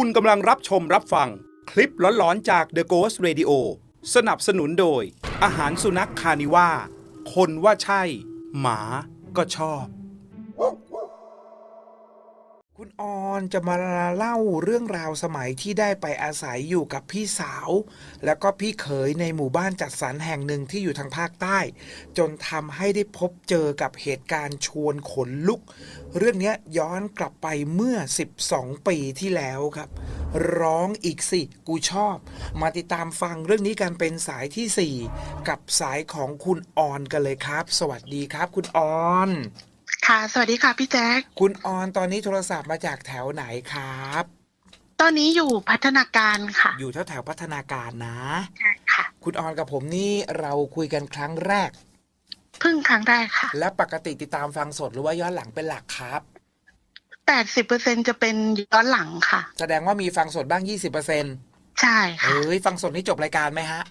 คุณกำลังรับชมรับฟัง คลิปหลอนๆจาก The Ghost Radio สนับสนุนโดย อาหารสุนัขคานิว่า คนว่าใช่ หมาก็ชอบ คุณออนจะมาเล่าเรื่องราวสมัยที่ได้ไปอาศัยอยู่กับพี่สาว แล้วก็พี่เขยในหมู่บ้านจัดสรรแห่งหนึ่งที่อยู่ทางภาคใต้ จนทำให้ได้พบเจอกับเหตุการณ์ชวนขนลุก เรื่องนี้ย้อนกลับไปเมื่อ 12 ปีที่แล้วครับ ร้องอีกสิ กูชอบ มาติดตามฟังเรื่องนี้กันเป็นสายทีสี่4 กับสายของคุณออนกันเลยครับ สวัสดีครับ คุณออน ค่ะ สวัสดีค่ะพี่แจ๊คคุณออนตอนนี้โทรศัพท์มาจากแถวไหนครับ ตอนนี้อยู่พัฒนาการค่ะ อยู่แถวแถวๆพัฒนาการนะ ใช่ค่ะ คุณออนกับผมนี่เราคุยกันครั้งแรก เพิ่งครั้งแรกค่ะ และปกติติดตามฟังสดหรือว่าย้อนหลังเป็นหลักครับ แปดสิบเปอร์เซ็นจะเป็นย้อนหลังค่ะ แสดงว่ามีฟังสดบ้าง 20%ใช่ค่ะเฮ้ยฟังสดนี่จบรายการไหมฮะ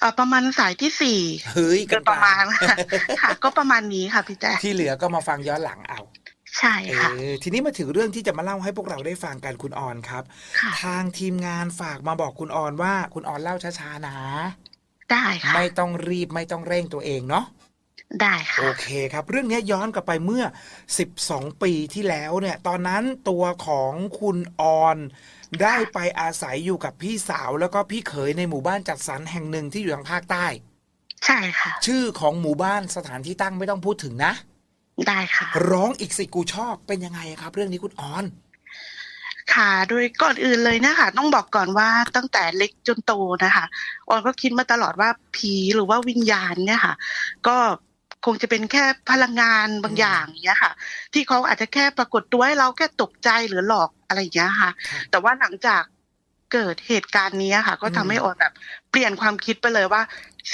เอ่อประมาณสายที่สี่เฮ้ยโดยประมาณค่ะค่ะ ก็ประมาณนี้ค่ะพี่แจ๊คที่เหลือก็มาฟังย้อนหลังเอา ใช่เอค่ะ อทีนี้มาถึงเรื่องที่จะมาเล่าให้พวกเราได้ฟังกันคุณออนครับ ค่ะ ทางทีมงานฝากมาบอกคุณออนว่าคุณออนเล่าช้าๆนะ ได้ค่ะ ไม่ต้องรีบไม่ต้องเร่งตัวเองเนาะ ได้ค่ะ โอเคครับ เรื่องนี้ย้อนกลับไปเมื่อ 12 ปีที่แล้วเนี่ย ตอนนั้นตัวของคุณออน ได้ไปอาศัยอยู่กับพี่สาวแล้วก็พี่เขยในหมู่บ้านจัดสรรแห่งหนึ่งที่อยู่ทางภาคใต้ ใช่ค่ะ ชื่อของหมู่บ้านสถานที่ตั้งไม่ต้องพูดถึงนะ ได้ค่ะ ร้องอีกสิกูชอบเป็นยังไงครับ เรื่องนี้คุณออน ค่ะ โดยก่อนอื่นเลยนะคะต้องบอกก่อนว่าตั้งแต่เล็กจนโตนะคะออนก็คิดมาตลอดว่าผีหรือว่าวิญญาณเนี่ยค่ะ ก็ คงจะเป็นแค่พลังงานบางอย่างเนี้ยค่ะ ที่เขาอาจจะแค่ปรากฏตัวให้เราแค่ตกใจหรือหลอกอะไรอย่างเงี้ยค่ะครับแต่ว่าหลังจากเกิดเหตุการณ์นี้ค่ะ ก็ทำให้อืมออนแบบ เปลี่ยนความคิดไปเลยว่า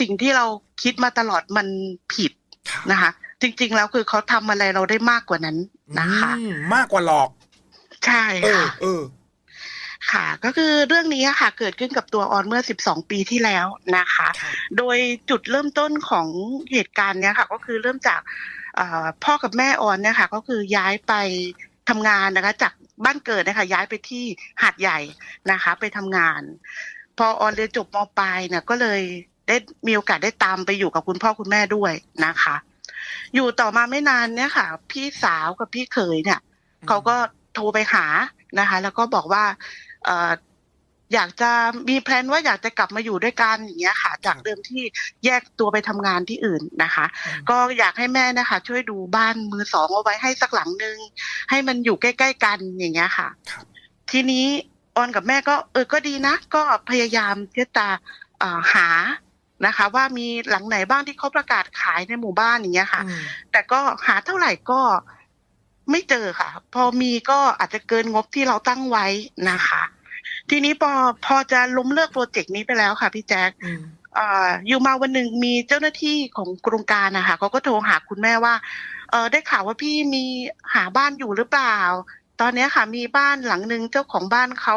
สิ่งที่เราคิดมาตลอดมันผิดครับนะคะ จริง ๆ แล้วคือเขาทำอะไรเราได้มากกว่านั้นนะคะอืมมากกว่าหลอก ใช่เออค่ะเออ ค่ะ ก็คือเรื่องนี้ค่ะ เกิดขึ้นกับตัวออนเมื่อ 12 ปีที่แล้วนะคะครับโดยจุดเริ่มต้นของเหตุการณ์เนี้ยค่ะ ก็คือเริ่มจากเอ่อพ่อกับแม่ออนเนี่ยค่ะ ก็คือย้ายไปทำงานนะคะ จากบ้านเกิดนะคะย้ายไปที่หาดใหญ่นะคะ ไปทำงาน พอออนเรียนจบมปลายเนี่ยก็เลยได้มีโอกาสได้ตามไปอยู่กับคุณพ่อคุณแม่ด้วยนะคะ อยู่ต่อมาไม่นานเนี่ยค่ะ พี่สาวกับพี่เขยเนี่ยอืมเขาก็โทรไปหานะคะ แล้วก็บอกว่าเอ่ออยากจะมีแพลนว่าอยากจะกลับมาอยู่ด้วยกันอย่างเงี้ยค่ะ จากเดิมที่แยกตัวไปทำงานที่อื่นนะคะอืมก็อยากให้แม่นะคะ ช่วยดูบ้านมือสองเอาไว้ให้สักหลังนึง ให้มันอยู่ใกล้ ๆ กันอย่างเงี้ยค่ะครับทีนี้ออนกับแม่ก็เออก็ดีนะ ก็พยายามที่จะเอ่อหานะคะ ว่ามีหลังไหนบ้างที่เขาประกาศขายในหมู่บ้านอย่างเงี้ยค่ะอืมแต่ก็หาเท่าไหร่ก็ไม่เจอค่ะ พอมีก็อาจจะเกินงบที่เราตั้งไว้นะคะ ทีนี้พอพอจะล้มเลิกโปรเจกต์นี้ไปแล้วค่ะพี่แจ๊คอืมเอ่ออยู่มาวันหนึ่งมีเจ้าหน้าที่ของโครงการนะคะเขาก็โทรหาคุณแม่ว่าเออได้ข่าวว่าพี่มีหาบ้านอยู่หรือเปล่า ตอนเนี้ยค่ะมีบ้านหลังหนึ่งเจ้าของบ้านเขา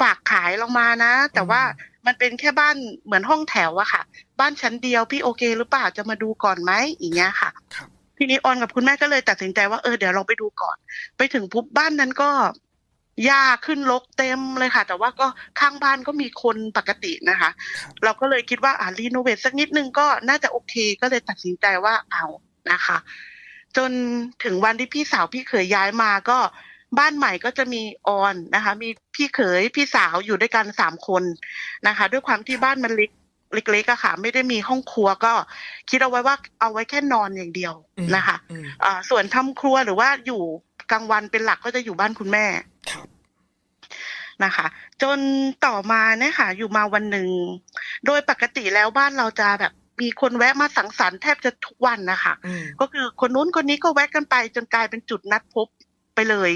ฝากขายลงมานะ แต่ว่ามันเป็นแค่บ้านเหมือนห้องแถวอะค่ะ บ้านชั้นเดียวพี่โอเค หรือเปล่าจะมาดูก่อนไหมอย่างเงี้ยค่ะครับทีนี้ออนกับคุณแม่ก็เลยตัดสินใจว่าเออเดี๋ยวเราไปดูก่อน ไปถึงปุ๊บบ้านนั้นก็ หญ้าขึ้นรกเต็มเลยค่ะ แต่ว่าก็ข้างบ้านก็มีคนปกตินะคะครับเราก็เลยคิดว่าอ่ารีโนเวทสักนิดนึงก็น่าจะโอเค ก็เลยตัดสินใจว่าเอานะคะ จนถึงวันที่พี่สาวพี่เขยย้ายมาก็บ้านใหม่ก็จะมีออนนะคะ มีพี่เขยพี่สาวอยู่ด้วยกันสามคนนะคะ ด้วยความที่บ้านมันเล็กเล็กๆอะค่ะ ไม่ได้มีห้องครัวก็ คิดเอาไว้ว่าเอาไว้แค่นอนอย่างเดียวอืมนะคะอืมอ่าส่วนทำครัวหรือว่าอยู่กลางวันเป็นหลักก็จะอยู่บ้านคุณแม่ ครับนะคะ จนต่อมาเนี่ยค่ะ อยู่มาวันหนึ่ง โดยปกติแล้วบ้านเราจะแบบมีคนแวะมาสังสรรค์แทบจะทุกวันนะคะอืมก็คือคนนู้นคนนี้ก็แวะกันไปจนกลายเป็นจุดนัดพบไปเลย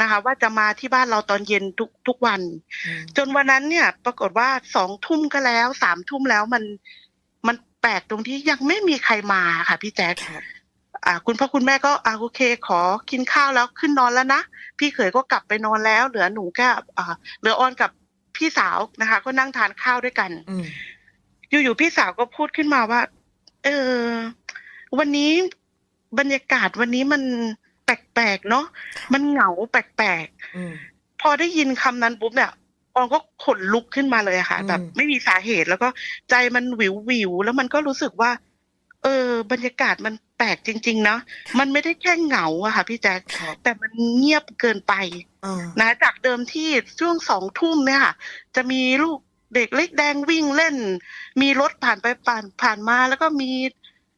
นะคะ ว่าจะมาที่บ้านเราตอนเย็นทุกทุกวันอืมจนวันนั้นเนี่ย ปรากฏว่าสองทุ่มก็แล้วสามทุ่มแล้วมันมันแปลกตรงที่ยังไม่มีใครมาค่ะพี่แจ๊คครับ อ่าคุณพ่อคุณแม่ก็อ่าโอเค ขอกินข้าวแล้วขึ้นนอนแล้วนะพี่เขยก็กลับไปนอนแล้ว เหลือหนูแค่อ่าเหลือออนกับพี่สาวนะคะ ก็นั่งทานข้าวด้วยกันอืมอยู่ๆพี่สาวก็พูดขึ้นมาว่า เออ วันนี้บรรยากาศวันนี้มันแปลกๆเนาะมันเหงาแปลกอืมๆพอได้ยินคำนั้นปุ๊บเนี่ยออนก็ขนลุกขึ้นมาเลยอะค่ะอืมแบบไม่มีสาเหตุแล้วก็ใจมันวิววิวๆแล้วมันก็รู้สึกว่าเออบรรยากาศมันแปลกจริง ๆ เนาะมันไม่ได้แค่เหงาอะค่ะ พี่แจ๊คครับแต่มันเงียบเกินไปอ่านะจากเดิมที่ช่วงสองทุ่มเนี่ยค่ะ จะมีลูกเด็กเล็กแดงวิ่งเล่น มีรถผ่านไปผ่านผ่านมาแล้วก็มี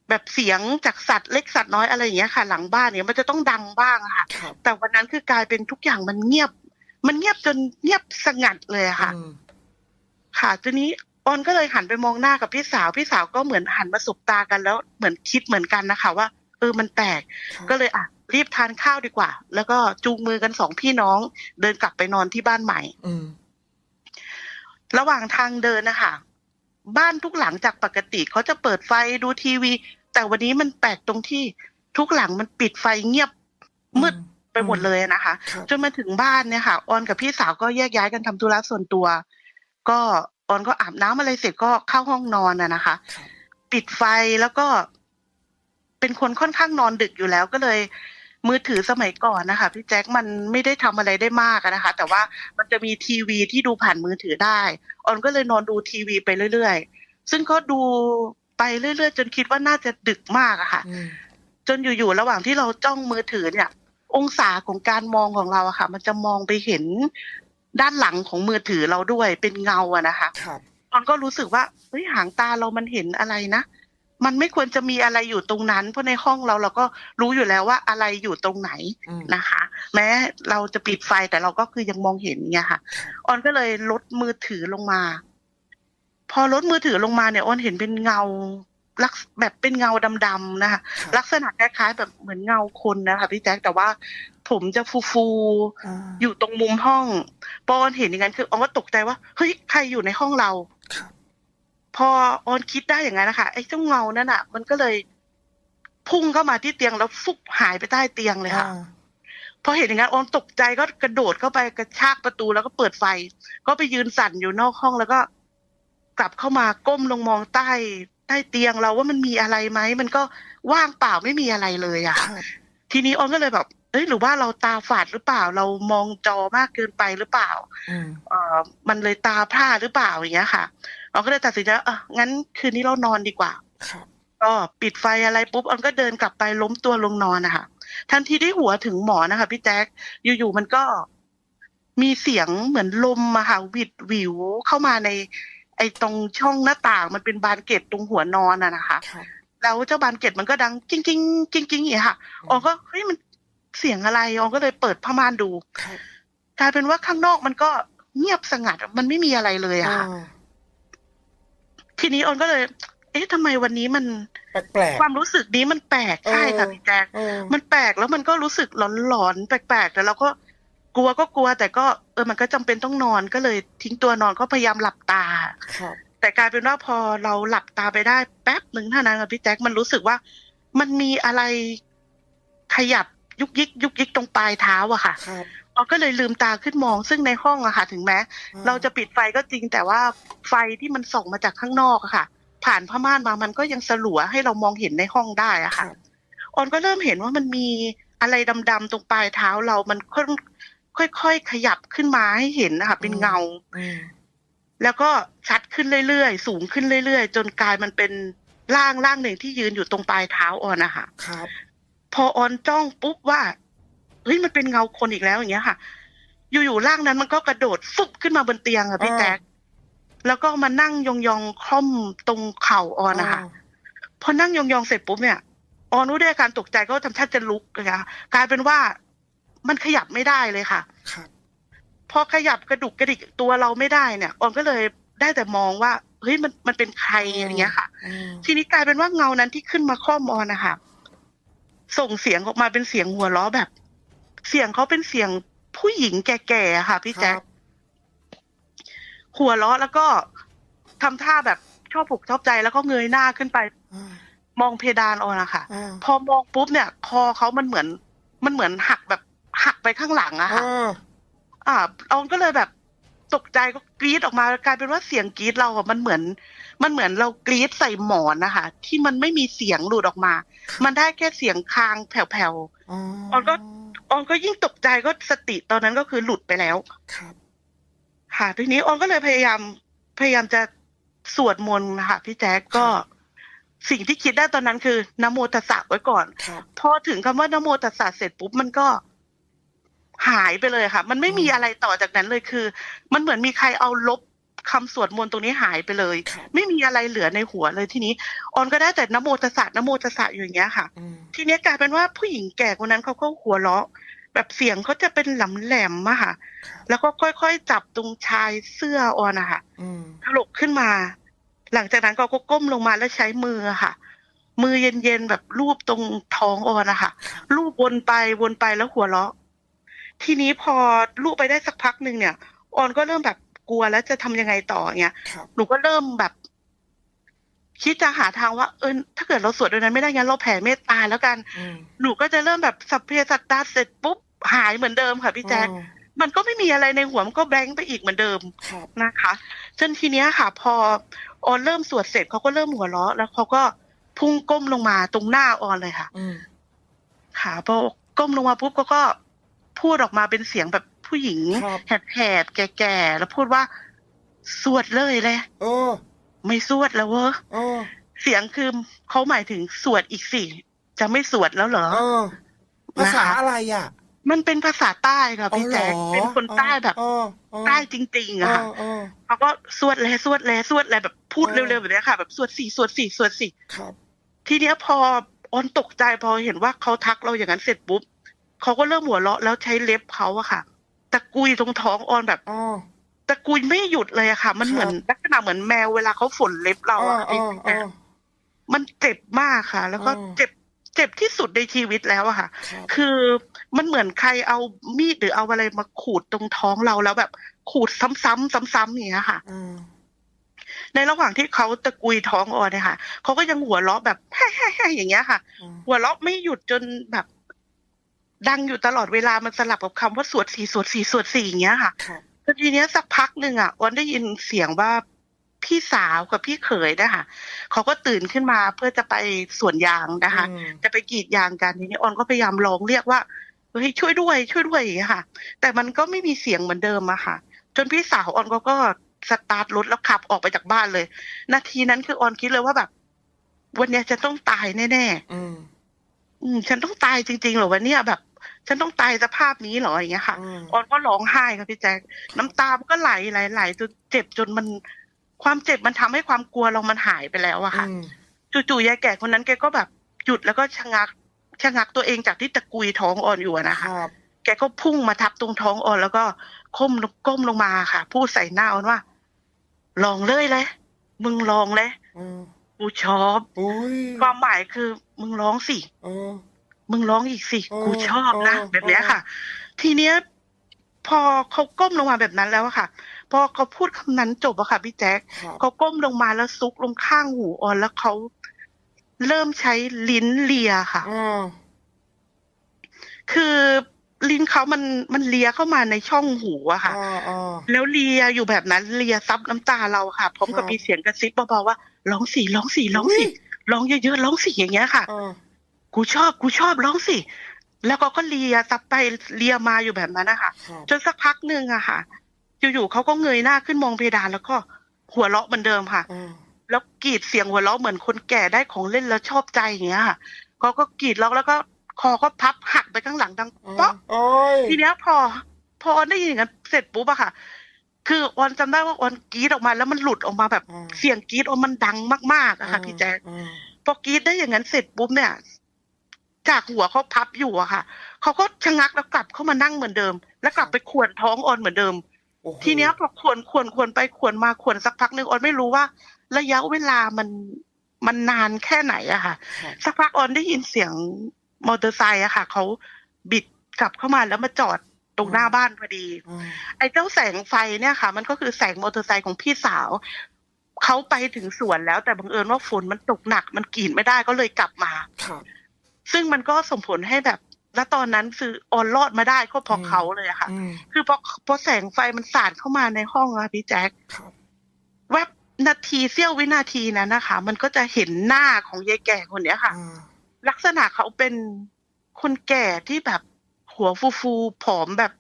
แบบเสียงจากสัตว์เล็กสัตว์น้อยอะไรอย่างเงี้ยค่ะ หลังบ้านเนี่ยมันจะต้องดังบ้างอะค่ะครับแต่วันนั้นคือกลายเป็นทุกอย่างมันเงียบ มันเงียบจนเงียบสงัดเลยอะค่ะอืมค่ะทีนี้ ออนก็เลยหันไปมองหน้ากับพี่สาว พี่สาวก็เหมือนหันมาสบตากันแล้วเหมือนคิดเหมือนกันนะคะว่า เออมันแปลกครับก็เลยอะรีบทานข้าวดีกว่า แล้วก็จูงมือกันสองพี่น้อง เดินกลับไปนอนที่บ้านใหม่อืมระหว่างทางเดินนะคะบ้านทุกหลังจากปกติเขาจะเปิดไฟดูทีวี แต่วันนี้มันแปลกตรงที่ทุกหลังมันปิดไฟเงียบมืดไปหมดเลยนะคะครับจนมาถึงบ้านเนี่ยค่ะออนกับพี่สาวก็แยกย้ายกันทำธุระส่วนตัว ก็ ออนก็อาบน้ำอะไรเสร็จก็เข้าห้องนอนอะนะคะครับปิดไฟแล้วก็ เป็นคนค่อนข้างนอนดึกอยู่แล้วก็เลย มือถือสมัยก่อนนะคะพี่แจ็คมันไม่ได้ทำอะไรได้มากอะนะคะ แต่ว่ามันจะมีทีวีที่ดูผ่านมือถือได้ ออนก็เลยนอนดูทีวีไปเรื่อยๆ ซึ่งก็ดูไปเรื่อยๆ จนคิดว่าน่าจะดึกมากอะค่ะอืมจนอยู่ๆระหว่างที่เราจ้องมือถือเนี่ย องศาของการมองของเราอะค่ะ มันจะมองไปเห็น ด้านหลังของมือถือเราด้วยเป็นเงาอะนะคะครับออนก็รู้สึกว่าเฮ้ยหางตาเรามันเห็นอะไรนะมันไม่ควรจะมีอะไรอยู่ตรงนั้น เพราะในห้องเราเราก็รู้อยู่แล้วว่าอะไรอยู่ตรงไหนอืมนะคะ แม้เราจะปิดไฟแต่เราก็คือยังมองเห็นไงค่ะออนก็เลยลดมือถือลงมา พอลดมือถือลงมาเนี่ยออนเห็นเป็นเงาลักษแบบเป็นเงาดำๆนะคะครับลักษณะคล้ายๆแบบเหมือนเงาคนนะคะพี่แจ๊คแต่ว่า ผมจะฟูๆอ่าอยู่ตรงมุมห้องพอออนเห็นอย่างนั้นคือออนก็ตกใจว่าเฮ้ยใครอยู่ในห้องเราครับพอออนคิดได้อย่างนั้นนะคะไอ้เจ้าเงานั่นอะ มันก็เลยพุ่งเข้ามาที่เตียงแล้วฟุบหายไปใต้เตียงเลยค่ะอ่าพอเห็นอย่างนั้นออนตกใจก็กระโดดเข้าไปกระชากประตูแล้วก็เปิดไฟ ก็ไปยืนสั่นอยู่นอกห้องแล้วก็ กลับเข้ามาก้มลงมองใต้ ใต้เตียงเราว่ามันมีอะไรไหมมันก็ว่างเปล่าไม่มีอะไรเลยอะคค่ะรับทีนี้ออนก็เลยแบบ เอ้ยหรือว่าเราตาฝาดหรือเปล่า เรามองจอมากเกินไปหรือเปล่าอืมเอ่อมันเลยตาพร่าหรือเปล่าอย่างเงี้ยค่ะ เราก็เลยตัดสินใจว่าเอองั้นคืนนี้เรานอนดีกว่าครับก็ปิดไฟอะไรปุ๊บออนก็เดินกลับไปล้มตัวลงนอนนะคะทันทีที่หัวถึงหมอนนะคะพี่แจ๊คอยู่ๆมันก็มีเสียงเหมือนลมอะค่ะหวิดหวิวเข้ามาใน ไอ้ตรงช่องหน้าต่างมันเป็นบานเกล็ดตรงหัวนอนอะนะคะครับแล้วเจ้าบานเกล็ดมันก็ดังกิ้งกิ้งกิ้งกิ้งอย่างเงี้ยค่ะออนก็เฮ้ยมัน เสียงอะไรออนก็เลยเปิดผ้าม่านดูครับกลายเป็นว่าข้างนอกมันก็เงียบสงัดมันไม่มีอะไรเลยอะอ่าค่ะทีนี้ออนก็เลย เอ๊ะทำไมวันนี้มันแปลกความรู้สึกนี้มันแปลกใช่ค่ะเออพี่แจ๊คๆเออมันแปลกแล้วมันก็รู้สึกหลอนๆแปลกๆแต่เราก็กลัวก็กลัว แต่ก็เออมันก็จำเป็นต้องนอนก็เลย ทิ้งตัวนอนก็พยายามหลับตาครับแต่กลายเป็นว่าพอเราหลับตาไปได้แป๊บหนึ่งเท่านั้นค่ะพี่แจ๊คมันรู้สึกว่ามันมีอะไรขยับ ยุกยิกยุกยิกตรงปลายเท้าอะค่ะครับ เราก็เลยลืมตาขึ้นมองซึ่งในห้องอะค่ะ ถึงแม้เราจะปิดไฟก็จริง แต่ว่าไฟที่มันส่องมาจากข้างนอกอะค่ะ ผ่านผ้าม่านมามันก็ยังสลัวให้เรามองเห็นในห้องได้อะคค่ะรับออนก็เริ่มเห็นว่ามันมีอะไรดำๆตรงปลายเท้าเรามันค่อยค่อยๆขยับขึ้นมาให้เห็นนะคะเป็นเงา อืมแล้วก็ชัดขึ้นเรื่อยๆ สูงขึ้นเรื่อยๆ จนกลายมันเป็นร่างร่างหนึ่งที่ยืนอยู่ตรงปลายเท้าออนนะคะครับ พอออนจ้องปุ๊บว่าเฮ้ยมันเป็นเงาคนอีกแล้วอย่างเงี้ยค่ะ อยู่ๆร่างนั้นมันก็กระโดดฟุบขึ้นมาบนเตียงอะพี่อ่าแจ๊คแล้วก็มานั่งยองๆคล่อมตรงเข่าออนนะคะพอนั่งยองๆเสร็จปุ๊บเนี่ยออนรู้ด้วยอาการตกใจก็ทำท่าจะลุกนะคะกลายเป็นว่ามันขยับไม่ได้เลยค่ะครับพอขยับกระดุกกระดิกตัวเราไม่ได้เนี่ยออนก็เลยได้แต่มองว่าเฮ้ยมันมันเป็นใครอย่างเงี้ยค่ะอืมทีนี้กลายเป็นว่าเงานั้นที่ขึ้นมาคล่อมออนนะคะ ส่งเสียงออกมาเป็นเสียงหัวเราะแบบ เสียงเขาเป็นเสียงผู้หญิงแก่ๆอะค่ะ พี่แจ๊คครับหัวเราะแล้วก็ทำท่าแบบชอบอกชอบใจแล้วก็เงยหน้าขึ้นไปอ่ามองเพดานออนนะคะอ่าพอมองปุ๊บเนี่ย คอเขามันเหมือน มันเหมือนหักแบบหักไปข้างหลังอะค่ะอ่าอ่าออนก็เลยแบบ ตกใจก็กรี๊ดออกมากลายเป็นว่าเสียงกรี๊ดเราอะมันเหมือน มันเหมือนเรากรี๊ดใส่หมอนนะคะที่มันไม่มีเสียงหลุดออกมา มันได้แค่เสียงคางแผ่วอ๋อออนก็ๆออนก็ยิ่งตกใจก็สติตอนนั้นก็คือหลุดไปแล้วครับค่ะทีนี้ออนก็เลยพยายามพยายามจะสวดมนต์นะคะพี่แจ๊กก็สิ่งที่คิดได้ตอนนั้นคือนะโมตัสสะไว้ก่อนครับพอถึงคำว่านะโมตัสสะเสร็จปุ๊บมันก็ หายไปเลยค่ะ มันไม่มีอะไรต่อจากนั้นเลยคือ มันเหมือนมีใครเอาลบคำสวดมนต์ตรงนี้หายไปเลยครับไม่มีอะไรเหลือในหัวเลยทีนี้ออนก็ได้แต่นะโมตัสสะนะโมตัสสะอยู่อย่างเงี้ยค่ะอืมทีเนี้ยกลายเป็นว่าผู้หญิงแก่คนนั้นเขาก็หัวเราะ แบบเสียงเขาจะเป็นแหลมๆอะค่ะครับแล้วก็ค่อยๆจับตรงชายเสื้อออนอะค่ะอืมถลกขึ้นมา หลังจากนั้นก็ก้มลงมาแล้วใช้มืออะค่ะ มือเย็นๆแบบลูบตรงท้องออนอะค่ะลูบวนไปวนไปแล้วหัวเราะ ทีนี้พอลูบไปได้สักพักหนึ่งเนี่ย ออนก็เริ่มแบบกลัวแล้วจะทำยังไงต่อเงี้ยครับหนูก็เริ่มแบบ คิดจะหาทางว่าเออถ้าเกิดเราสวดโดยนั้นไม่ได้งั้นเราแผ่เมตตาแล้วกันอืมหนูก็จะเริ่มแบบสัพเพสัตตาเสร็จปุ๊บหายเหมือนเดิมค่ะพี่แจ๊คอืมมันก็ไม่มีอะไรในหัวมันก็แบงค์ไปอีกเหมือนเดิมครับนะคะจนทีเนี้ยค่ะ พอออนเริ่มสวดเสร็จเขาก็เริ่มหัวเราะแล้วเขาก็พุ่งก้มลงมาตรงหน้าออนเลยค่ะอืมค่ะพอก้มลงมาปุ๊บเขาก็ พูดออกมาเป็นเสียงแบบผู้หญิงครับ แหบๆแก่ๆแล้วพูดว่า สวดเลยเลย เออไม่สวดแล้วเว้ยเออเสียงคือเขาหมายถึงสวดอีกสิจะไม่สวดแล้วเหรอ เออภาษาอะไรอะมันเป็นภาษาใต้ค่ะพี่แจ๊คอ๋อหรอเป็นคนใต้แบบเออเออใต้จริงๆอะค่ะเออเขาก็สวดเลยสวดเลยสวดเลยแบบพูดเออเร็วๆแบบเนี้ยค่ะ แบบสวดสี่สวดสี่สวดสี่ ครับ ทีเนี้ยพอออนตกใจพอเห็นว่าเขาทักเราอย่างนั้นเสร็จปุ๊บ เขาก็เริ่มหัวเราะแล้วใช้เล็บเขาอะค่ะ ตะกุยตรงท้องออนแบบอ๋อตะกุยไม่หยุดเลยอะค่ะ มันครับเหมือนลักษณะเหมือนแมวเวลาเขาฝนเล็บเราเอออะเออเออมันเจ็บมากค่ะ แล้วก็อืมเจ็บเจ็บที่สุดในชีวิตแล้วอะค่ะครับคือมันเหมือนใครเอามีดหรือเอาอะไรมาขูดตรงท้องเราแล้วแบบ ขูดซ้ำๆซ้ำๆอย่างเงี้ยค่ะอืมในระหว่างที่เขาตะกุยท้องออนเนี่ยค่ะเขาก็ยังหัวเราะแบบแฮ่ๆๆอย่างเงี้ยค่ะอืมหัวเราะไม่หยุดจนแบบ ดังอยู่ตลอดเวลามันสลับกับคำว่าสวดสี่สวดสี่สวดสี่อย่างเงี้ยค่ะครับแล้วทีเนี้ยสักพักหนึ่งอะออนได้ยินเสียงว่าพี่สาวกับพี่เขยนะคะเขาก็ตื่นขึ้นมาเพื่อจะไปสวนยางนะคะอืมจะไปกรีดยางกันทีนี้ออนก็พยายามร้องเรียกว่าเฮ้ยช่วยด้วย ช่วยด้วยอย่างเงี้ยค่ะ แต่มันก็ไม่มีเสียงเหมือนเดิมอะค่ะ จนพี่สาวออนก็ก็สตาร์ทรถแล้วขับออกไปจากบ้านเลย นาทีนั้นคือออนคิดเลยว่าแบบ วันเนี้ยจะต้องตายแน่ๆอืมอืมฉันต้องตายจริงๆเหรอวันเนี้ยแบบ ฉันต้องตายสภาพนี้เหรออย่างเงี้ยค่ะอืมออนก็ร้องไห้ค่ะพี่แจ๊คน้ำตามันก็ไหลไหลไหลจนเจ็บจนมัน ความเจ็บมันทำให้ความกลัวเรามันหายไปแล้วอะค่ะอืมจู่ๆยายแก่คนนั้นแกก็แบบหยุดแล้วก็ชะงักชะงักตัวเองจากที่ตะกุยท้องออนอยู่อะนะคคะรับแกก็พุ่งมาทับตรงท้องออน แล้วก็ก้มลงก้มลงมาค่ะ พูดใส่หน้าออนว่า ลองเลยเลยมึงลองเลยอืมกูชอบอุ้ยความหมายคือ มึงร้องสิเออ มึงร้องอีกสิเออกูชอบนะเออแบบเนี้ยค่ะ ทีเนี้ย พอเขาก้มลงมาแบบนั้นแล้วอะค่ะ พอเขาพูดคำนั้นจบอะค่ะพี่แจ๊คครับเขาก้มลงมาแล้วซุกลงข้างหูออนแล้วเขาเริ่มใช้ลิ้นเลียค่ะอ่าคือลิ้นเขามันมันเลียเข้ามาในช่องหูอะค่ะอ่าอ่าแล้วเลียอยู่แบบนั้นเลียซับน้ำตาเราค่ะพร้อมกับครับมีเสียงกระซิบเบาๆว่าร้องสิร้องสิร้องสิอุ๊ยร้องเยอะๆร้องสิอย่างเงี้ยค่ะอ่า กูชอบกูชอบร้องสิ แล้วก็ก็เลียซับไปเลียมาอยู่แบบนั้นนะคะครับจนสักพักหนึ่งอะค่ะ อยู่ๆเขาก็เงยหน้าขึ้นมองเพดานแล้วก็หัวเราะเหมือนเดิมค่ะอ่าแล้วกรีดเสียงหัวเราะเหมือนคนแก่ได้ของเล่นแล้วชอบใจอย่างเงี้ยค่ะเขาก็กรีดร้องแล้วก็คอก็พับหักไปข้างหลังดังป๊อกโอ้ยทีเนี้ยพอ พอออนได้ยินอย่างนั้นเสร็จปุ๊บอะค่ะ คือออนจำได้ว่าออนกรีดออกมาแล้วมันหลุดออกมาแบบอ่าเสียงกรีดออนมันดังมากๆอะค่ะพี่แจ๊คอ่าพอกรีดได้อย่างนั้นเสร็จปุ๊บเนี่ย จากหัวเขาพับอยู่อะค่ะเขาก็ชะงักแล้วกลับเข้ามานั่งเหมือนเดิม แล้วกลับไปขวนท้องออนเหมือนเดิมโอ้โหทีเนี้ยพอขวนขวนขวนไปขวนมาขวนสักพักหนึ่งออนไม่รู้ว่า ระยะเวลามันมันนานแค่ไหนอะค่ะครับสักพักออนได้ยินเสียงมอเตอร์ไซค์อะค่ะเขาบิดกลับเข้ามาแล้วมาจอดตรงหน้าบ้านพอดีอ่าไอ้เจ้าแสงไฟเนี่ยค่ะ มันก็คือแสงมอเตอร์ไซค์ของพี่สาวเขาไปถึงสวนแล้วแต่บังเอิญว่าฝนมันตกหนักมันกรีดไม่ได้ก็เลยกลับมาครับ ซึ่งมันก็ส่งผลให้แบบ แล้วตอนนั้นคือออนรอดมาได้ก็เพราะอืมเขาเลยอะค่ะอืมคือพอพอแสงไฟมันสาดเข้ามาในห้องอะพี่แจ๊คครับแวบนาทีเสี้ยววินาทีนั้นนะคะ มันก็จะเห็นหน้าของยายแก่คนเนี้ยค่ะอ่าลักษณะเขาเป็นคนแก่ที่แบบหัวฟูฟูๆผอมแบบ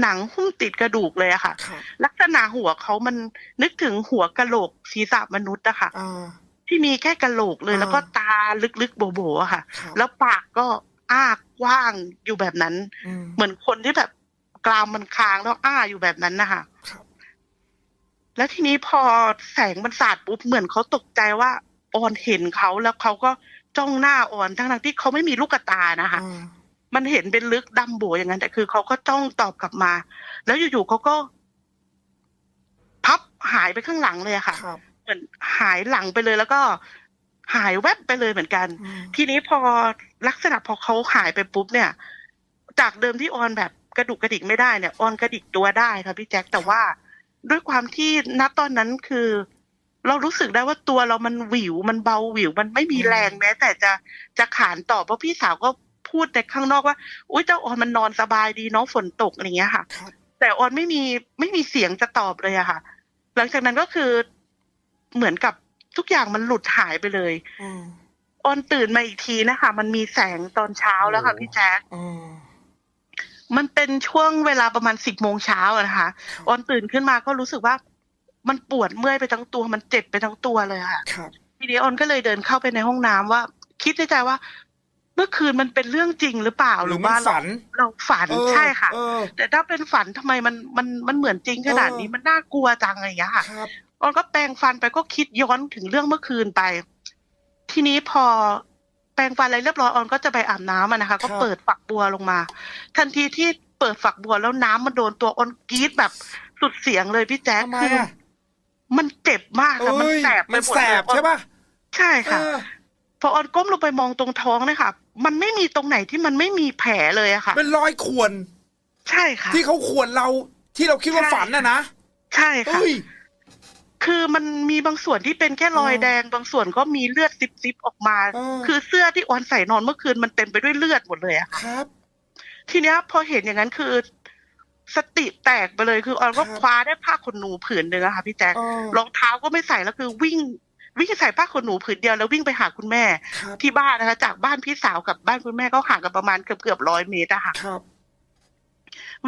หนังหุ้มติดกระดูกเลยอะค่ะครับลักษณะหัวเขามันนึกถึงหัวกะโหลกศีรษะมนุษย์อะค่ะอ่า ที่มีแค่กะโหลกเลยอ่าแล้วก็ตาลึกๆโบๆอะค่ะครับแล้วปากก็อ้ากว้างอยู่แบบนั้นอืมเหมือนคนที่แบบกรามมันค้างแล้วอ้าอยู่แบบนั้นนะคะครับแล้วทีนี้พอแสงมันสาดปุ๊บเหมือนเขาตกใจว่าออนเห็นเขาแล้วเขาก็จ้องหน้าออนทั้งๆที่เขาไม่มีลูกตานะคะอ่ามันเห็นเป็นลึกดำโบอย่างนั้นแต่คือเขาก็จ้องตอบกลับมา แล้วอยู่ๆเขาก็ พับหายไปข้างหลังเลยอะค่ะครับ เหมือนหายหลังไปเลยแล้วก็หายแวบไปเลยเหมือนกันอืมทีนี้พอลักษณะพอเขาหายไปปุ๊บเนี่ย จากเดิมที่ออนแบบกระดุกกระดิกไม่ได้เนี่ยออนกระดิกตัวได้ค่ะพี่แจ็คแต่ว่าด้วยความที่ณตอนนั้นคือ เรารู้สึกได้ว่าตัวเรามันหวิวมันเบาหวิวมันไม่มีแรงแม้ แต่จะจะขานต่อเพราะพี่สาวก็พูดในข้างนอกว่าอุ้ยเจ้าออนมันนอนสบายดีเนาะฝนตกอะไรอย่างเงี้ยค่ะครับแต่ออนไม่มีไม่มีเสียงจะตอบเลยอะค่ะ หลังจากนั้นก็คือ เหมือนกับทุกอย่างมันหลุดหายไปเลยอืมออนตื่นมาอีกทีนะคะ มันมีแสงตอนเช้าแล้วค่ะโอ้พี่แจ๊คอืมมันเป็นช่วงเวลาประมาณสิบโมงเช้าอะนะคะครับออนตื่นขึ้นมาก็รู้สึกว่า มันปวดเมื่อยไปทั้งตัว มันเจ็บไปทั้งตัวเลยค่ะครับทีนี้ออนก็เลยเดินเข้าไปในห้องน้ำว่า คิดในใจว่า เมื่อคืนมันเป็นเรื่องจริงหรือเปล่าหรือว่ามันฝันเราเราฝันเออใช่ค่ะเออแต่ถ้าเป็นฝันทำไมมันมันมันเหมือนจริงขนาดนี้เออมันน่ากลัวจังอะไรอย่างเงี้ยค่ะครับ ออนก็แปรงฟันไปก็คิดย้อนถึงเรื่องเมื่อคืนไป ทีนี้พอแปรงฟันอะไรเรียบร้อยออนก็จะไปอาบน้ำอะนะคะ ก็เปิดฝักบัวลงมา ทันทีที่เปิดฝักบัวแล้วน้ำมันโดนตัวออนกรีดแบบสุดเสียงเลยพี่แจ๊คทำไมคืออะมันเจ็บมากค่ะมันเอ้ยแสบไปมันหมดแสเลยบใช่ป่ะใช่ค่ะเออพอออนก้มลงไปมองตรงท้องเนี่ยค่ะมันไม่มีตรงไหนที่มันไม่มีแผลเลยอะค่ะเป็นรอยข่วน ใช่ค่ะ ที่เขาข่วนเราที่เราคิดว่าใช่ฝันน่ะนะ ใช่ค่ะเอ้ย คือมันมีบางส่วนที่เป็นแค่รอยเออแดง บางส่วนก็มีเลือดซิบซิบๆออกมาเออคือเสื้อที่ออนใส่นอนเมื่อคืนมันเต็มไปด้วยเลือดหมดเลยอะครับ ทีเนี้ยพอเห็นอย่างนั้นคือ สติแตกไปเลยคือออนก็ครับคว้าได้ผ้าขนหนูผืนหนึ่งอะค่ะพี่แจ๊คเออรองเท้าก็ไม่ใส่แล้วคือวิ่งวิ่งใส่ผ้าขนหนูผืนเดียวแล้ววิ่งไปหาคุณแม่ครับที่บ้านนะคะ จากบ้านพี่สาวกับบ้านคุณแม่ก็ห่างกันประมาณเกือบเกือบร้อยเมตรอะค่ะครับ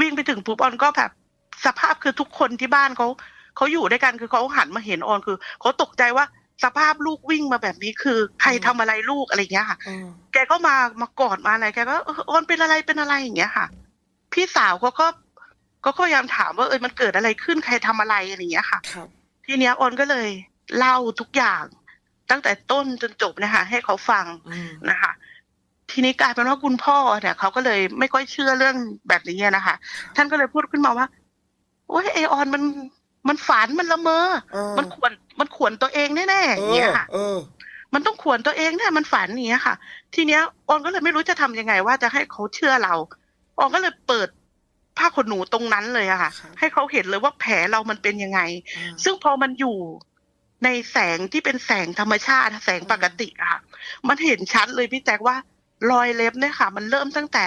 วิ่งไปถึงปุ๊บออนก็แบบสภาพคือทุกคนที่บ้านเขา เขาอยู่ด้วยกันคือเขาหันมาเห็นออนคือเขาตกใจว่าสภาพลูกวิ่งมาแบบนี้คือ ใครทำอะไรลูกอะไรอย่างเงี้ยค่ะเออแกก็มามากอดมาอะไรแกก็เออออนเป็นอะไรเป็นอะไรอย่างเงี้ยค่ะ พี่สาวเขาก็ก็พยายามถามว่าเออมันเกิดอะไรขึ้นใครทำอะไรอะไรอย่างเงี้ยค่ะครับทีเนี้ยออนก็เลยเล่าทุกอย่าง ตั้งแต่ต้นจนจบนะคะให้เขาฟังอืมนะคะทีนี้กลายเป็นว่าคุณพ่อเนี่ยเขาก็เลยไม่ค่อยเชื่อเรื่องแบบนี้นะคะ ท่านก็เลยพูดขึ้นมาว่าโอ้ยไอออนมัน มันฝันมันละเมอ เออ มันขวนมันขวนตัวเองแน่ๆอย่างเงี้ยค่ะ เออ มันต้องขวนตัวเองแน่มันฝันอย่างเงี้ยค่ะ ทีเนี้ยออนก็เลยไม่รู้จะทำยังไง ว่าจะให้เขาเชื่อเราออนก็เลยเปิดผ้าขนหนูตรงนั้นเลยอะค่ะ ครับ ให้เขาเห็นเลยว่าแผลเรามันเป็นยังไง เออ ซึ่งพอมันอยู่ในแสงที่เป็นแสงธรรมชาติแสงปกติอะค่ะ มันเห็นชัดเลยพี่แจ๊คว่ารอยเล็บเนี่ยค่ะ มันเริ่มตั้งแต่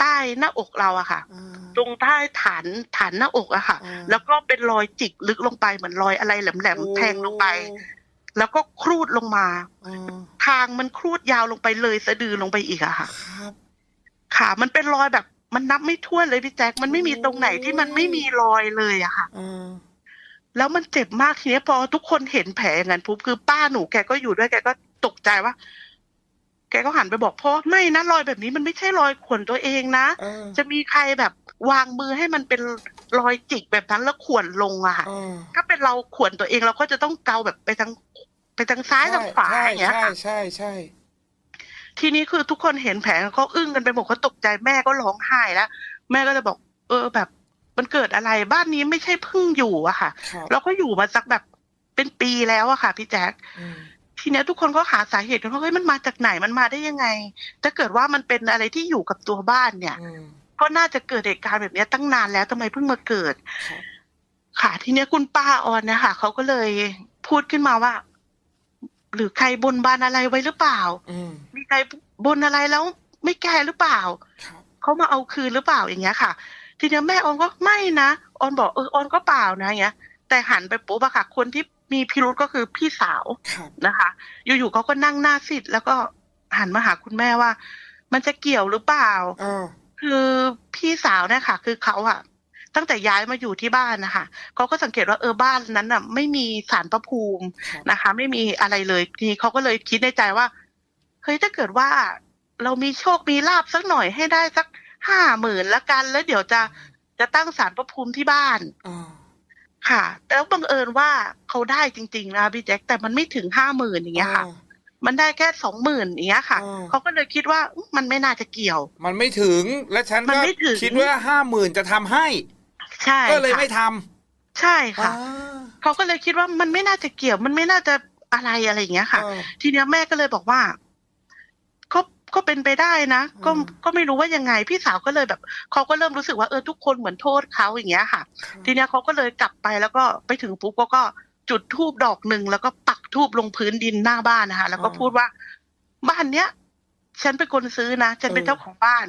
ใต้หน้าอกเราอะค่ะเออตรงใต้ฐานฐานหน้าอกอะค่ะอ่าแล้วก็เป็นรอยจิกลึกลงไปเหมือนรอยอะไรแหลมๆแทงลงไป แล้วก็ครูดลงมาเออทางมันครูดยาวลงไปเลยสะดือลงไปอีกอะค่ะครับค่ะ มันเป็นรอยแบบ มันนับไม่ถ้วนเลยพี่แจ๊คมันไม่มีตรงไหนที่มันไม่มีรอยเลยอะค่ะเออแล้วมันเจ็บมากทีนี้พอทุกคนเห็นแผลอย่างนั้นปุ๊บคือป้าหนูแกก็อยู่ด้วยแกก็ตกใจว่า แกก็หันไปบอกพ่อไม่นะรอยแบบนี้มันไม่ใช่รอยขวนตัวเองนะเออจะมีใครแบบวางมือให้มันเป็นรอยจิกแบบนั้นแล้วขวนลงอะค่ะเออถ้าเป็นเราขวนตัวเองเราก็จะต้องเกาแบบไปทางไปทางซ้ายทางขวาใช่อย่างเงี้ยใช่ค่ะใช่ใช่ทีนี้คือทุกคนเห็นแผลเขาอึ้งกันไปหมดเขาตกใจแม่ก็ร้องไห้แล้วแม่ก็เลยบอก เออแบบ มันเกิดอะไรบ้านนี้ไม่ใช่เพิ่งอยู่อะค่ะครับเราก็อยู่มาสักแบบเป็นปีแล้วอะค่ะ พี่แจ๊คอืม ทีเนี้ยทุกคนก็หาสาเหตุกันว่าเฮ้ยมันมาจากไหนมันมาได้ยังไง ถ้าเกิดว่ามันเป็นอะไรที่อยู่กับตัวบ้านเนี่ยอืมก็น่าจะเกิดเหตุการณ์แบบเนี้ยตั้งนานแล้วทำไมเพิ่งมาเกิดครับค่ะ ทีเนี้ยคุณป้าออนเนี่ยค่ะเขาก็เลยพูดขึ้นมาว่า หรือใครบนบานอะไรไว้หรือเปล่าอืมมีใครบนอะไรแล้วไม่แก้หรือเปล่าครับเขามาเอาคืนหรือเปล่าอย่างเงี้ยค่ะ ทีเนี้ยแม่ออนก็ไม่นะออนบอกเออออนก็เปล่านะอย่างเงี้ย แต่หันไปปุ๊บอะค่ะคนที่ มีพิรุธก็คือพี่สาวครับนะคะ อยู่ๆเขาก็นั่งหน้าซิดแล้วก็หันมาหาคุณแม่ว่า มันจะเกี่ยวหรือเปล่าเออคคือพี่สาวเนี่ยค่ะ คือเขาอะตั้งแต่ย้ายมาอยู่ที่บ้านนะคะเขาก็สังเกตว่าเออบ้านนั้นอะไม่มีสารพระภูมิครับนะคะ ไม่มีอะไรเลยทีนี้เขาก็เลยคิดในใจว่าเฮ้ยถ้าเกิดว่า เรามีโชคมีลาบสักหน่อยให้ได้สักห้าหมื่นละกัน แล้วเดี๋ยวจะจะตั้งสารพระภูมิที่บ้านอ่า ค่ะ แต่แล้วบังเอิญว่าเขาได้จริง ๆ นะพี่แจ็คแต่มันไม่ถึงห้าหมื่นอย่างเงี้ยค่ะ มันได้แค่สองหมื่นอย่างเงี้ยค่ะอ่าเขาก็เลยคิดว่าอุ๊ยมันไม่น่าจะเกี่ยว มันไม่ถึงและฉันมันก็ไม่ถึงคิดว่าห้าหมื่นจะทำให้ ใช่ก็เลยค่ะไม่ทใช่ำค่ะอ่าเขาก็เลยคิดว่ามันไม่น่าจะเกี่ยว มันไม่น่าจะอะไรอะไรอย่างเงี้ยค่ะเออทีเนี้ยแม่ก็เลยบอกว่า ก็ก็เป็นไปได้นะก็อืมก็ไม่รู้ว่ายังไงพี่สาวก็เลยแบบเขาก็เริ่มรู้สึกว่าเออทุกคนเหมือนโทษเขาอย่างเงี้ยค่ะ ทีเนี้ยเขาก็เลยกลับไปแล้วก็ไปถึงปุ๊บก็ก็จุดทูบดอกหนึ่งแล้วก็ปักทูบลงพื้นดินหน้าบ้านนะคะแล้วก็พูดว่า บ้านเนี้ย ฉันเป็นคนซื้อนะฉันเป็นเจ้าของบ้าน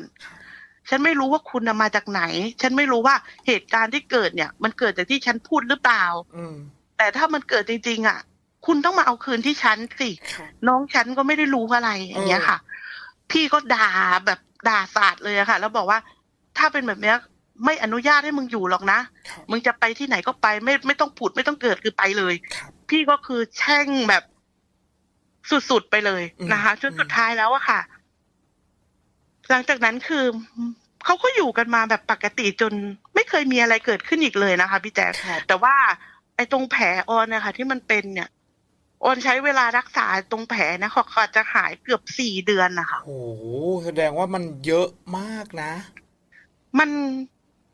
ฉันไม่รู้ว่าคุณน่ะมาจากไหน ฉันไม่รู้ว่าเหตุการณ์ที่เกิดเนี่ย มันเกิดจากที่ฉันพูดหรือเปล่าอืมแต่ถ้ามันเกิดจริง ๆ อะ คุณต้องมาเอาคืนที่ฉันสิครับน้องฉันก็ไม่ได้รู้อะไรอย่างเงี้ยค่ะ พี่ก็ด่าแบบด่าสาดเลยอะค่ะ แล้วบอกว่าถ้าเป็นแบบเนี้ย ไม่อนุญาตให้มึงอยู่หรอกนะครับมึงจะไปที่ไหนก็ไปไม่ไม่ต้องผุดไม่ต้องเกิดคือไปเลยครับพี่ก็คือแช่งแบบสุดๆไปเลยอืมนะคะจนอืมสุดท้ายแล้วอะค่ะ หลังจากนั้นคือเขาก็อยู่กันมาแบบปกติจนไม่เคยมีอะไรเกิดขึ้นอีกเลยนะคะ พี่แจ๊คครับแต่ว่าไอ้ตรงแผลออนนะคะที่มันเป็นเนี่ย ออนใช้เวลารักษาตรงแผลนะเขาก็จะหายเกือบสี่เดือนนะคะโอ้โหแสดงว่ามันเยอะมากนะ มัน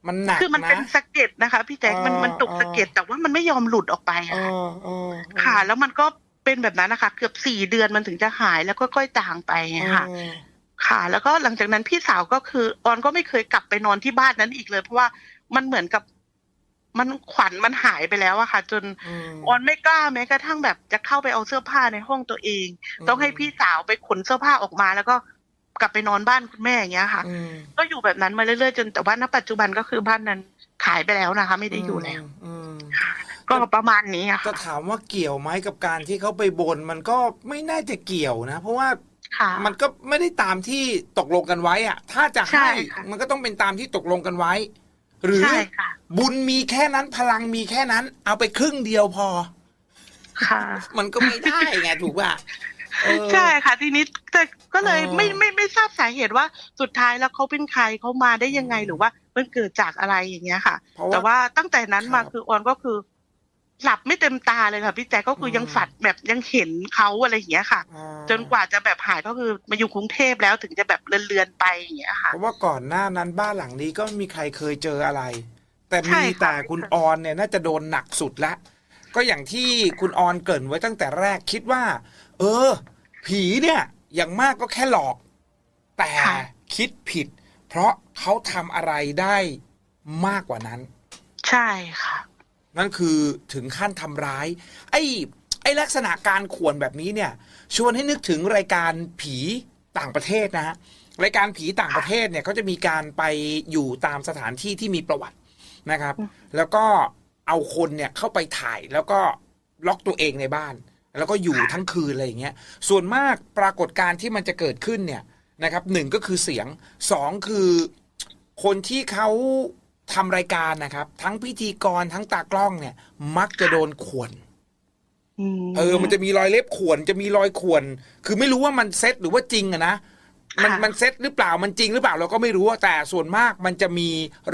มันหนักคือมันนะเป็นสะเก็ดนะคะ พี่แจ๊คมันเออมันตกเออสะเก็ดแต่ว่ามันไม่ยอมหลุดออกไปเออะค่ะอเออเออค่ะ แล้วมันก็เป็นแบบนั้นนะคะ เกือบสี่เดือนมันถึงจะหายแล้วก็ค่อยๆจางไปไงค่ะเออค่ะ แล้วก็หลังจากนั้นพี่สาวก็คือออนก็ไม่เคยกลับไปนอนที่บ้านนั้นอีกเลย เพราะว่ามันเหมือนกับ มันขวัญมันหายไปแล้วอะค่ะ จนอืมออนไม่กล้าแม้กระทั่งแบบจะเข้าไปเอาเสื้อผ้าในห้องตัวเองอืมต้องให้พี่สาวไปขนเสื้อผ้าออกมา แล้วก็กลับไปนอนบ้านคุณแม่อย่างเงี้ยค่ะอืมก็อยู่แบบนั้นมาเรื่อยๆจนแต่ว่าณปัจจุบันก็คือบ้านนั้นขายไปแล้วนะคะ ไม่ได้อยู่แล้วอืมก็ประมาณนี้อะจะค่ะถามว่าเกี่ยวไหมกับการที่เขาไปบนมันก็ไม่น่าจะเกี่ยวนะ เพราะว่าค่ะมันก็ไม่ได้ตามที่ตกลงกันไว้อะถ้าจะใช่ให้ค่ะมันก็ต้องเป็นตามที่ตกลงกันไว้ หรือใช่ค่ะ บุญมีแค่นั้นพลังมีแค่นั้น เอาไปครึ่งเดียวพอ ค่ะ มันก็ไม่ได้ไงถูกป่ะเออ ใช่ค่ะ ทีนี้แต่ก็เลยเออไม่ไม่ไม่ทราบสาเหตุว่าสุดท้ายแล้วเขาเป็นใครเขามาได้ยังไงหรือว่ามันเกิดจากอะไรอย่างเงี้ยค่ะ เพราะแต่ว่าว่าตั้งแต่นั้นมาครับ คือออนก็คือ หลับไม่เต็มตาเลยค่ะพี่แจ๊คก็คืออมยังฝันแบบยังเห็นเขาอะไรอย่างเงี้ยค่ะ อ่าจนกว่าจะแบบหายก็คือมาอยู่กรุงเทพแล้วถึงจะแบบเลือนๆไปอย่างเงี้ยค่ะ เพราะว่าก่อนหน้านั้นบ้านหลังนี้ก็ไม่มีใครเคยเจออะไร แต่ใช่มีค่ะ แต่คุณออนเนี่ยน่าจะโดนหนักสุดละ ก็อย่างที่คุณออนเกริ่นไว้ตั้งแต่แรกคิดว่า เออ ผีเนี่ยอย่างมากก็แค่หลอก แต่คิดผิด เพราะเขาทำอะไรได้มากกว่านั้น ใช่ค่ะ นั่นคือถึงขั้นทำร้าย ไอ้ไอ้ลักษณะการข่วนแบบนี้เนี่ย ชวนให้นึกถึงรายการผีต่างประเทศนะฮะรายการผีต่างประเทศเนี่ยเขาจะมีการไปอยู่ตามสถานที่ที่มีประวัตินะครับ แล้วก็เอาคนเนี่ยเข้าไปถ่ายแล้วก็ล็อกตัวเองในบ้าน แล้วก็อยู่ทั้งคืนอะไรอย่างเงี้ย ส่วนมากปรากฏการณ์ที่มันจะเกิดขึ้นเนี่ยนะครับหนึ่งก็คือเสียงสองคือคนที่เขา ทำรายการนะครับ ทั้งพิธีกรทั้งตากล้องเนี่ย มักจะโดนข่วนอืมเออ มันจะมีรอยเล็บข่วนจะมีรอยข่วน คือไม่รู้ว่ามันเซ็ตหรือว่าจริงอะนะมันค่ะมันเซ็ตหรือเปล่ามันจริงหรือเปล่าเราก็ไม่รู้อะแต่ส่วนมากมันจะมี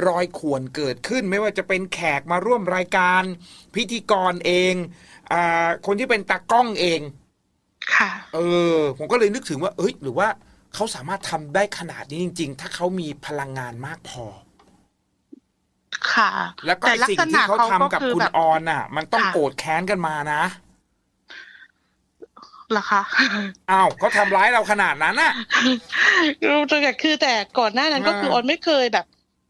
รอยข่วนเกิดขึ้น ไม่ว่าจะเป็นแขกมาร่วมรายการพิธีกรเองอ่าคนที่เป็นตากล้องเอง ค่ะ เออ ผมก็เลยนึกถึงว่า เอ้ย หรือว่าเขาสามารถทำได้ขนาดนี้จริง ๆ ถ้าเขามีพลังงานมากพอ ค่ะ แล้วก็แต่ไอ้ลักสิ่งษที่ณะเขาเขาทำก็กับคือคุณแบบออนน่ะ มันต้องค่ะโกรธแค้นกันมานะเหรอคะ อ้าวเขาทำร้ายเราขนาดนั้นน่ะแต่คือแต่ก่อนหน้านั้นก็คืออ่าออนไม่เคยแบบ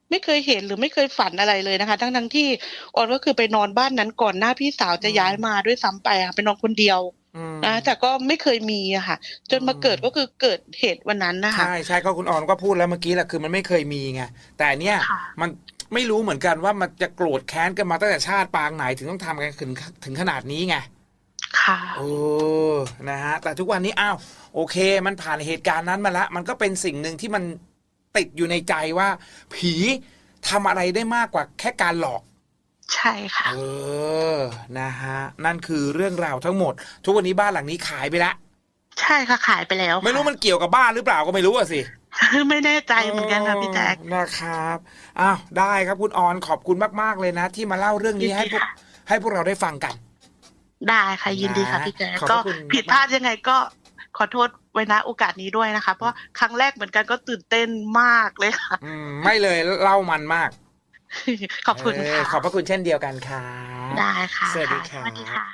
ไม่เคยเห็นหรือไม่เคยฝันอะไรเลยนะคะ ทั้งทั้งๆที่ออนก็คือไปนอนบ้านนั้นก่อนหน้าพี่สาวจะย้ายมาด้วยซ้ำไปอะไปนอนคนเดียวอืม นะแต่ก็ไม่เคยมีอะค่ะ จนมาอืมเกิดก็คือเกิดเหตุวันนั้นนะคะ ใช่ใช่ก็คุณออนก็พูดแล้วเมื่อกี้แหละคือมันไม่เคยมีไงแต่เนี่ยค่ะ มัน ไม่รู้เหมือนกันว่ามันจะโกรธแค้นกันมาตั้งแต่ชาติปางไหนถึงต้องทำกันถึงถึงขนาดนี้ไงค่ะโอ้นะฮะ แต่ทุกวันนี้อ้าวโอเค มันผ่านเหตุการณ์นั้นมาแล้วมันก็เป็นสิ่งหนึ่งที่มันติดอยู่ในใจว่า ผีทำอะไรได้มากกว่าแค่การหลอก ใช่ค่ะ เออ นะฮะ นั่นคือเรื่องราวทั้งหมด ทุกวันนี้บ้านหลังนี้ขายไปแล้วใช่ค่ะขายไปแล้วไม่รู้มันเกี่ยวกับบ้านหรือเปล่าก็ไม่รู้อะสิค่ะ ไม่แน่ใจเหมือนกันค่ะพี่แจ๊คเออนะครับอ้าวได้ครับคุณออนขอบคุณมาก ๆ เลยนะ ที่มาเล่าเรื่องนี้ยินดีให้พวกค่ะให้พวกเราได้ฟังกัน ได้ค่ะยินดีค่ะนะพี่แจ๊คขอบพก็ระคุณผิดพลาดยังไงก็ขอโทษไว้ณโอกาสนี้ด้วยนะคะ เพราะครั้งแรกเหมือนกันก็ตื่นเต้นมากเลยค่ะอืมไม่เลยเล่ามันมาก ขอบคุณเออค่ะขอบพระคุณเช่นเดียวกันครับได้ค่ะสวัสดีครับสวัสดีค่ะ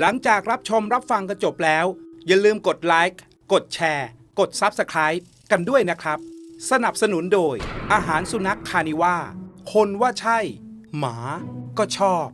หลังจากรับชมรับฟังกันจบแล้ว อย่าลืมกดไลค์กดแชร์ กด Subscribe กันด้วยนะครับ สนับสนุนโดยอาหารสุนัขคานิว่า คนว่าใช่ หมาก็ชอบ